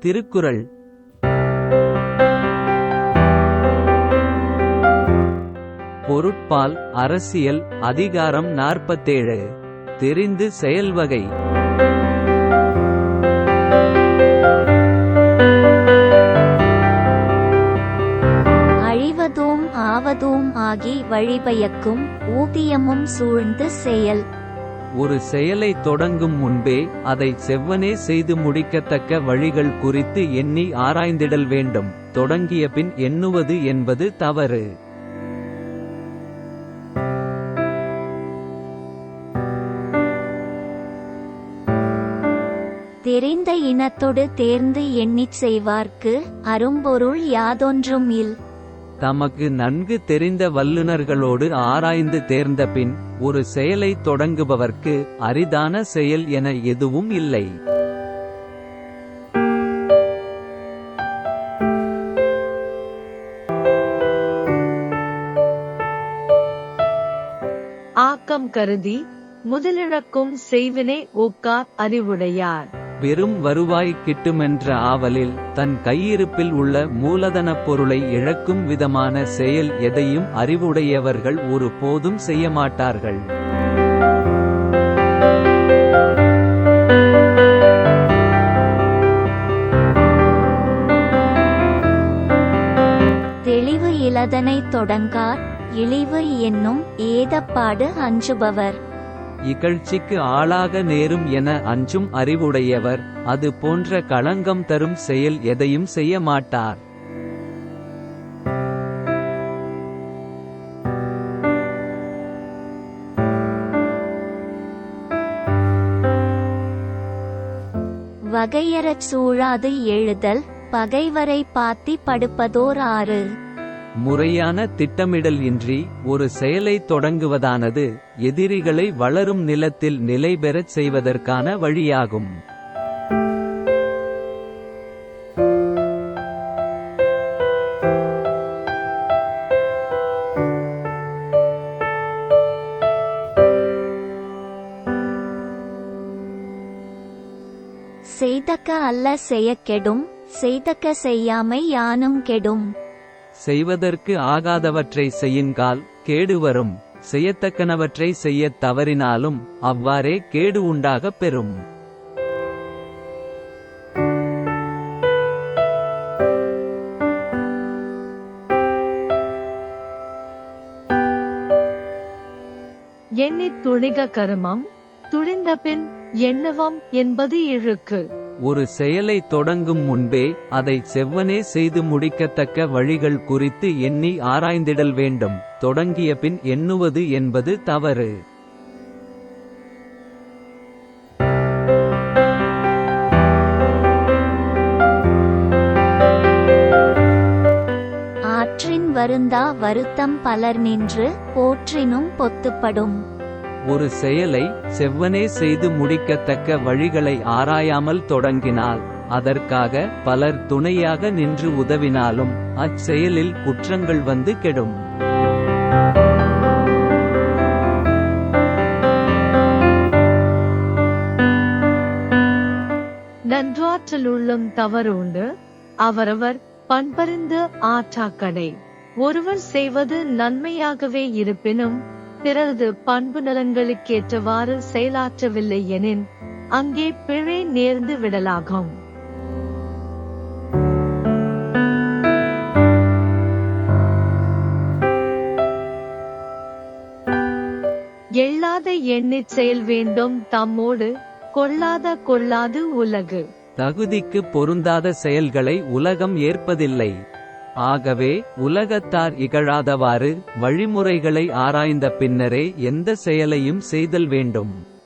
திருக்குறள். பொருட்பால் அரசியல் அதிகாரம் நாற்பத்தேழு. தெரிந்து செயல்வகை அழிவதூம் ஆவதூம் ஆகி வழிபயக்கும் ஊதியமும் சூழ்ந்து செயல். ஒரு செயலை தொடங்கும் முன்பே அதை செவ்வனே செய்து முடிக்கத்தக்க வழிகள் குறித்து எண்ணி ஆராய்ந்திடல் வேண்டும். தொடங்கிய பின் எண்ணுவது என்பது தவறு. தெரிந்த இனத்தொடு தேர்ந்து எண்ணிச் செய்வார்க்கு அரும்பொருள் யாதொன்றும் இல். தமக்கு நன்கு தெரிந்த வல்லுனர்களோடு ஆராய்ந்து தேர்ந்த பின் ஒரு செயலை தொடங்குபவர்க்கு அரிதான செயல் என எதுவும் இல்லை. ஆக்கம் கருதி முதலிழக்கும் செய்வினை ஒக்கார் அறிவுடையார். வெறும் வருவாய் கிட்டுமென்ற ஆவலில் தன் கையிருப்பில் உள்ள மூலதனப் பொருளை இழக்கும் விதமான செயல் எதையும் அறிவுடையவர்கள் ஒரு போதும் செய்யமாட்டார்கள். தெளிவு இலதனை தொடங்கார் இழிவு என்னும் ஏதப்பாடு அஞ்சுபவர். இகழ்ச்சிக்கு ஆளாக நேரும் என அஞ்சும் அறிவுடையவர் அது போன்ற களங்கம் தரும் செயல் எதையும் செய்ய மாட்டார். வகையறச் சூழாது எழுதல் பகைவரை பாத்தி படுப்பதோர் ஆறு. முறையான திட்டமிடல் இன்றி ஒரு செயலை தொடங்குவதானது எதிரிகளை வளரும் நிலத்தில் நிலை பெறச் செய்வதற்கான வழியாகும். செய்தக்க அல்ல செய்ய கெடும் செய்தக்க செய்யாமை யானும் கெடும். செய்வதற்கு ஆகாதவற்றை செய்யுங்கால் கேடு வரும். செய்யத்தக்கனவற்றை செய்யத் தவறினாலும் அவ்வாறே கேடு உண்டாகப் பெறும். எண்ணித் துணிக கருமம் துணிந்த பின் என்பது இழுக்கு. ஒரு செயலை தொடங்கும் முன்பே அதை செவ்வனே செய்து முடிக்கத்தக்க வழிகள் குறித்து எண்ணி ஆராய்ந்திடல் வேண்டும். தொடங்கிய பின் எண்ணுவது என்பது தவறு. ஆற்றின் வருந்தா வருத்தம் பலர் நின்று போற்றினும் பொத்துப்படும். ஒரு செயலை செவ்வனே செய்து முடிக்கத்தக்க வழிகளை ஆராயாமல் தொடங்கினால் அதற்காக பலர் துணையாக நின்று உதவினாலும் அச்செயலில் குற்றங்கள் வந்து கெடும். நன்றாற்றலுள்ளும் தவறு உண்டு அவரவர் பண்பறிந்து ஆற்றாக்கடை. ஒருவர் செய்வது நன்மையாகவே இருப்பினும் பிறரது பண்பு நலன்களுக்கேற்றவாறு செயலாற்றவில்லை எனின் அங்கே பிழை நேர்ந்து விடலாகும். எள்ளாத எண்ணிச் செயல் வேண்டும் தம்மோடு கொள்ளாத கொள்ளாது உலகு. தகுதிக்கு பொருந்தாத செயல்களை உலகம் ஏற்பதில்லை. ஆகவே உலகத்தார் இகழாதவாறு வழிமுறைகளை ஆராய்ந்த பின்னரே எந்த செயலையும் செய்தல் வேண்டும்.